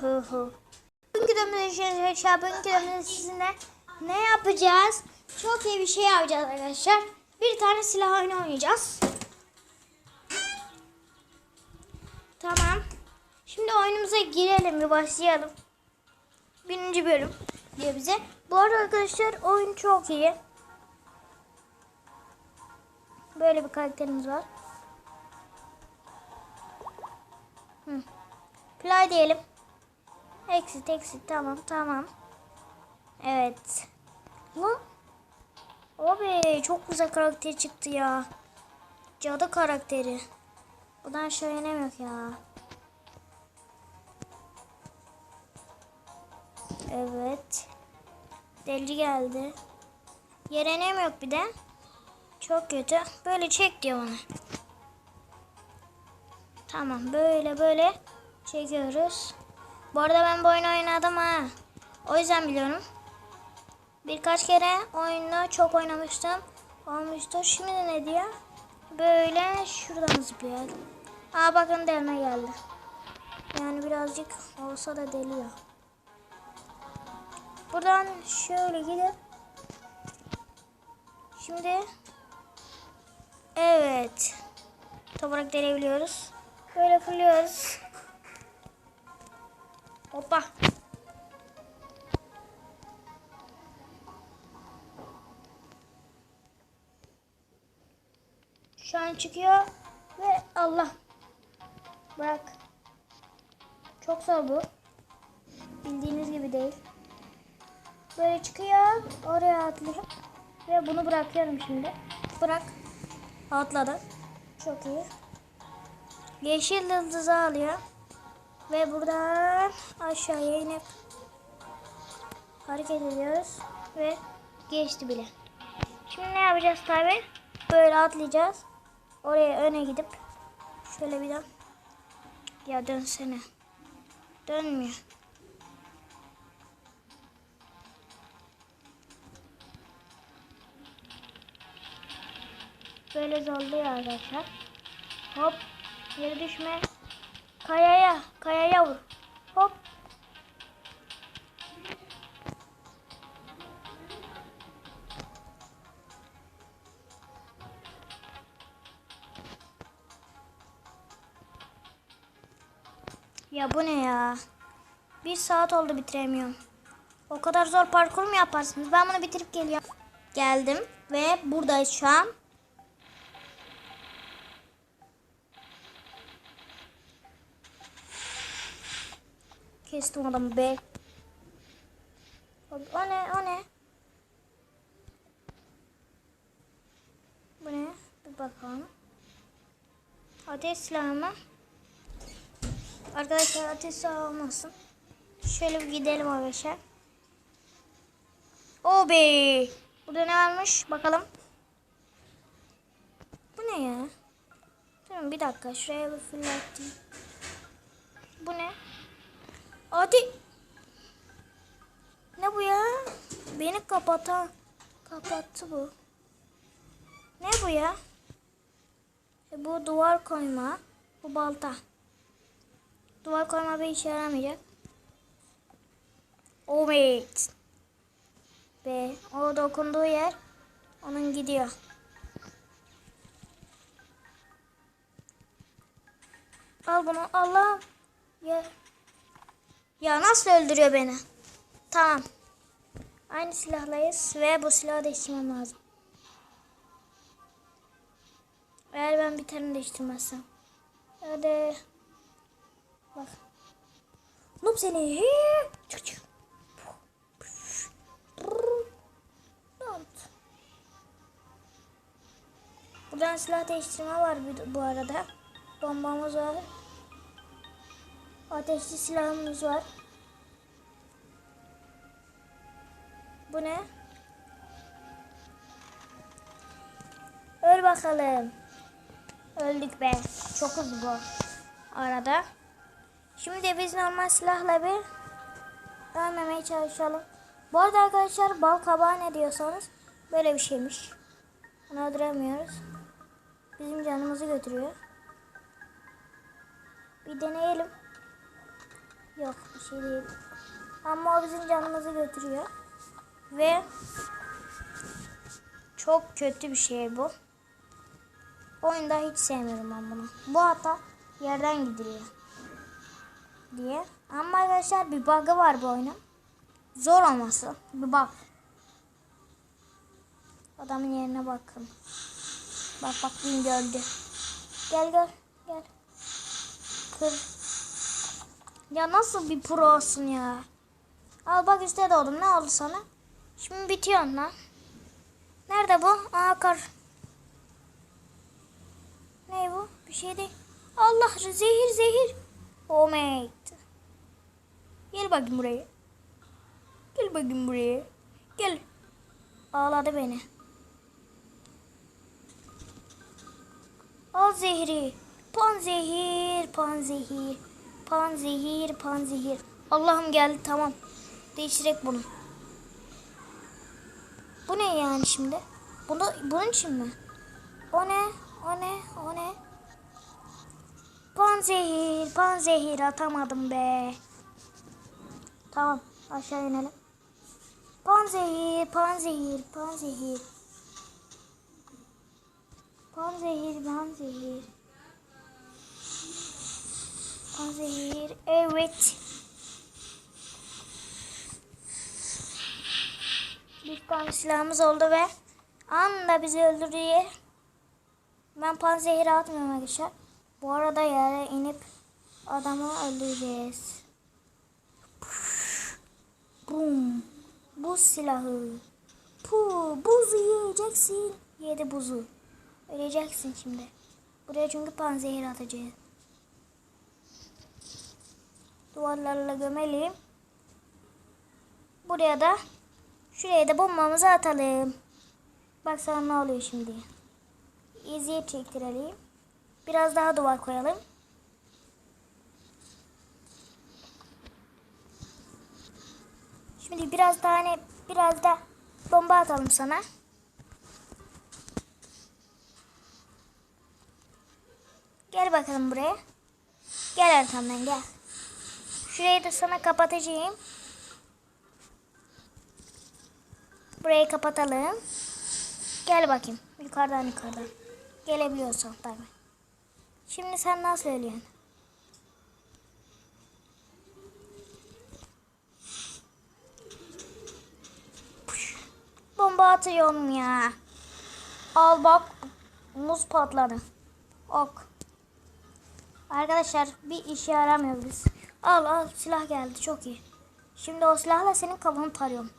hu hu. Bugünkü dönemde bugünkü dönemde sizinle ne yapacağız? Çok iyi bir şey yapacağız arkadaşlar. Bir tane silah oyunu oynayacağız. Tamam. Şimdi oyunumuza girelim bir başlayalım. Birinci bölüm diyor bize. Bu arada arkadaşlar oyun çok iyi. Böyle bir karakterimiz var. Hı. Play diyelim. Exit exit tamam tamam. Evet. Lan. Abi çok güzel karakter çıktı ya. Cadı karakteri. Buradan şöyle yok ya. Evet. Delici geldi. Yerenem yok bir de. Çok kötü. Böyle çek diyor bana. Tamam böyle böyle çekiyoruz. Bu arada ben bu oyunu oynadım ha. O yüzden biliyorum. Birkaç kere oyunda çok oynamıştım. Olmuştu. Şimdi ne diyor? Böyle şuradan zıplayalım. Aa bakın delme geldi. Yani birazcık olsa da deliyor. Buradan şöyle gidip Şimdi Evet. Toprak delebiliyoruz. Böyle fırlıyoruz. Hoppa. Şu an çıkıyor ve Allah. Bak. Çok zor bu. Bildiğiniz gibi değil. Böyle çıkıyor. Oraya atlıyor. Ve bunu bırakıyorum şimdi. Bırak. Atladı. Çok iyi. Yeşil yıldızı alıyor. Ve buradan aşağıya inip hareket ediyoruz. Ve geçti bile. Şimdi ne yapacağız tabi? Böyle atlayacağız. Oraya öne gidip şöyle bir dön. Ya dönsene. Dönmüyor. Böyle zorluyor arkadaşlar. Hop. Yere düşme. Kayaya. Kayaya vur. Hop. Ya bu ne ya? Bir saat oldu bitiremiyorum. O kadar zor parkur mu yaparsınız? Ben bunu bitirip geliyorum. Geldim ve buradayız şu an. Kestim adamı be. O ne o ne? Bu ne? Bir bakalım. Ateş silahı? Arkadaşlar ateş silahı olmasın. Şöyle bir gidelim arkadaşlar. O be. Burada ne varmış? Bakalım. Bu ne ya? Tamam bir dakika. Şuraya bir fırlatayım. Bu ne? Hadi. Ne bu ya? Beni kapatan. Kapattı bu. Ne bu ya? E bu duvar koyma. Bu balta. Duvar koyma bir işe yaramayacak. Wait. Ve o dokunduğu yer onun gidiyor. Al bunu Allah. Ya. Ya nasıl öldürüyor beni? Tamam. Aynı silahlayız ve bu silahı değiştirmem lazım. Eğer ben bir tane değiştirmezsem. Hadi. Bak. Noob seni. Çık çık. Buradan silah değiştirme var bu arada. Bombamız var. Ateşli silahımız var. Bu ne? Öl bakalım. Öldük be. Çok hızlı bu arada. Şimdi biz normal silahla bir ölmemeye çalışalım. Bu arada arkadaşlar bal kabağı ne diyorsanız böyle bir şeymiş. Onu öldüremiyoruz. Bizim canımızı götürüyor. Bir deneyelim. Yok bir şey değil. Ama o bizim canımızı götürüyor. Ve çok kötü bir şey bu. Oyunda hiç sevmiyorum ben bunu. Bu hata yerden gidiyor. Diye. Ama arkadaşlar bir bug'ı var bu oyunun. Zor olması. Bir bak. Adamın yerine bakın. Bak bak bin gördü. Gel gel gel. Kır. Ya nasıl bir prosun ya? Al bak üstte doğdum. Ne oldu sana? Şimdi bitiyorsun lan. Nerede bu? Aa kar. Ne bu? Bir şey değil. Allah zehir zehir. Oh mate. Gel bakayım buraya. Gel bakayım buraya. Gel. Ağladı beni. Al zehri. Pan zehir, pan zehir. Pan zehir, pan zehir. Allah'ım geldi tamam. Değiştirek bunu. Bu ne yani şimdi? Bunu, bunun için mi? O ne? O ne? O ne? Panzehir, panzehir atamadım be. Tamam, aşağı inelim. Panzehir, panzehir, panzehir. Panzehir, panzehir. Panzehir, evet. Bir tane silahımız oldu ve anda bizi öldürdüğü ben panzehiri atmıyorum arkadaşlar. Bu arada yere inip adamı öldüreceğiz. Bum. Buz silahı. Pu, buzu yiyeceksin. Yedi buzu. Öleceksin şimdi. Buraya çünkü panzehir atacağız. Duvarlarla gömelim. Buraya da şuraya da bombamızı atalım. Bak sana ne oluyor şimdi. İzleyip çektirelim. Biraz daha duvar koyalım. Şimdi biraz tane biraz da bomba atalım sana. Gel bakalım buraya. Gel arkamdan gel. Şurayı da sana kapatacağım. Burayı kapatalım. Gel bakayım. Yukarıdan yukarıdan. Gelebiliyorsan tabii. Şimdi sen nasıl ölüyorsun? Bomba atıyorum ya. Al bak. Muz patladı. Ok. Arkadaşlar bir işe yaramıyor biz. Al al silah geldi çok iyi. Şimdi o silahla senin kafanı tarıyorum.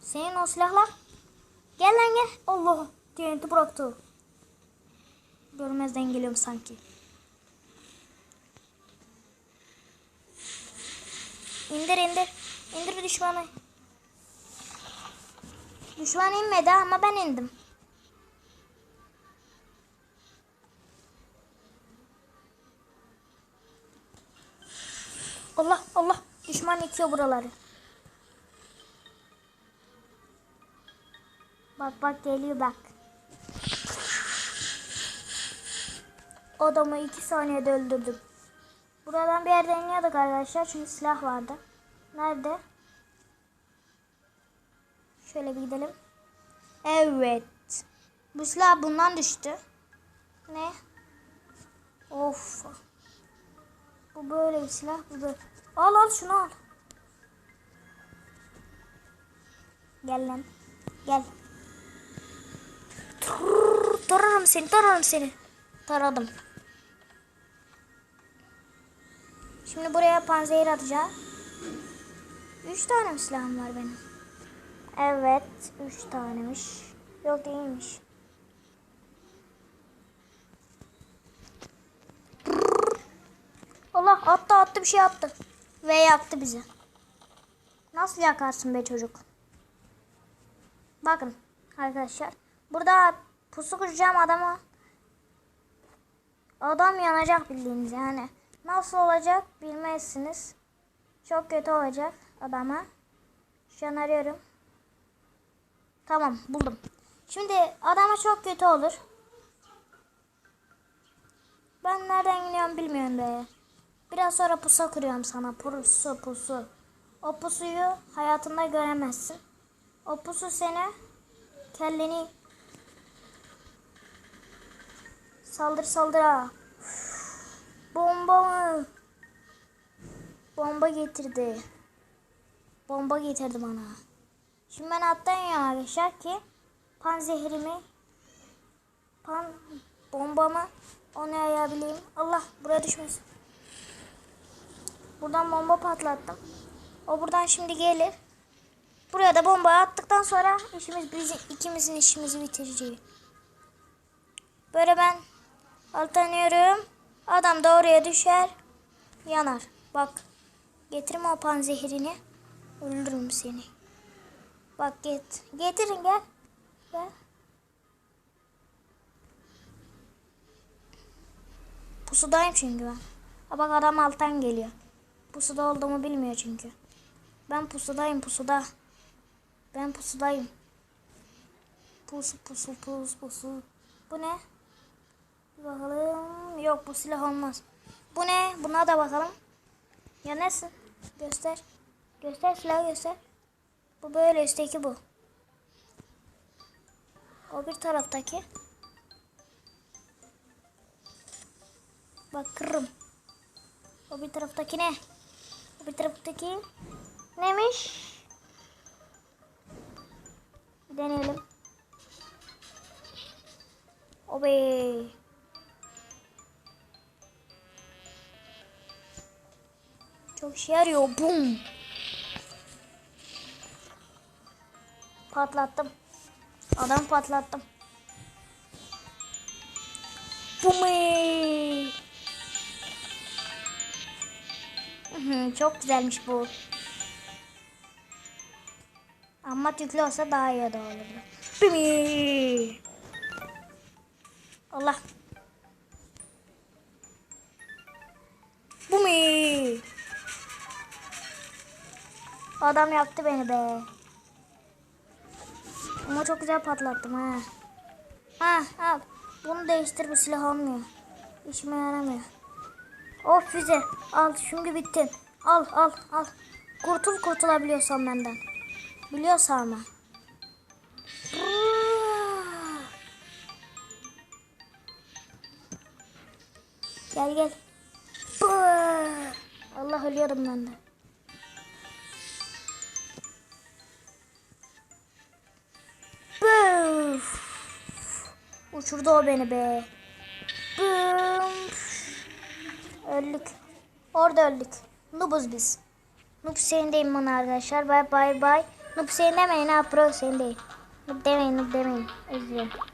Senin o silahla. Gel lan gel. Allah. TNT bıraktı. Görmezden geliyorum sanki. İndir indir. İndir düşmanı. Düşman inmedi ama ben indim. Allah Allah. Düşman yıkıyor buraları. Bak bak geliyor bak. Adamı iki saniyede öldürdüm. Buradan bir yerden iniyorduk arkadaşlar çünkü silah vardı. Nerede? Şöyle bir gidelim. Evet. Bu silah bundan düştü. Ne? Of. Bu böyle bir silah. Bu böyle. Al al şunu al. Gel lan. Gel. Tararım seni, tararım seni. Taradım. Şimdi buraya panzehir atacağım. Üç tane silahım var benim? Evet, üç tanemiş. Yok değilmiş. Attı attı bir şey attı. Ve yaktı bizi. Nasıl yakarsın be çocuk? Bakın arkadaşlar. Burada pusu kuracağım adama. Adam yanacak bildiğiniz yani. Nasıl olacak bilmezsiniz. Çok kötü olacak adama. Şu an arıyorum. Tamam buldum. Şimdi adama çok kötü olur. Ben nereden gidiyorum bilmiyorum be. Biraz sonra pusa kuruyorum sana. Pusu pusu. O pusuyu hayatında göremezsin. O pusu seni kelleni saldır saldır ha. Bomba mı? Bomba getirdi. Bomba getirdi bana. Şimdi ben atlayın arkadaşlar ki pan zehrimi pan bombamı onu yayabileyim. Allah buraya düşmesin. Buradan bomba patlattım. O buradan şimdi gelir. Buraya da bomba attıktan sonra işimiz bizim ikimizin işimizi bitireceği. Böyle ben altanıyorum. Adam da oraya düşer. Yanar. Bak. Getirme o panzehirini. Öldürürüm seni. Bak get. Getirin gel. Gel. Pusudayım çünkü ben. Ha bak adam alttan geliyor. Pusuda olduğumu bilmiyor çünkü. Ben pusudayım pusuda. Ben pusudayım. Pusu pusu pus pusu. Bu ne? Bakalım. Yok bu silah olmaz. Bu ne? Buna da bakalım. Ya nesin? Göster. Göster silahı göster. Bu böyle üstteki bu. O bir taraftaki. Bak kırırım. O bir taraftaki ne? Bir taraftaki neymiş? Bir deneyelim. O be. Çok işe yarıyor. Bum. Patlattım. Adam patlattım. Bum. Hı, Çok güzelmiş bu. Ama tüklü olsa daha iyi de olurdu. Bimi. Allah. Bumi. Adam yaktı beni be. Ama çok güzel patlattım ha. Ha ha. Bunu değiştir bu silah olmuyor. İşime yaramıyor. O füze. Al şimdi bittin. Al al al. Kurtul kurtulabiliyorsan benden. Biliyorsa ama. Gel gel. Allah ölüyorum ben de. Uçurdu o beni be. Öldük. Orada öldük. Nubuz biz. Nub sendeyim bana arkadaşlar. Bay bay bay. Nub sen demeyin ha pro sendeyim. Nub demeyin Nub demeyin. Özlüyorum.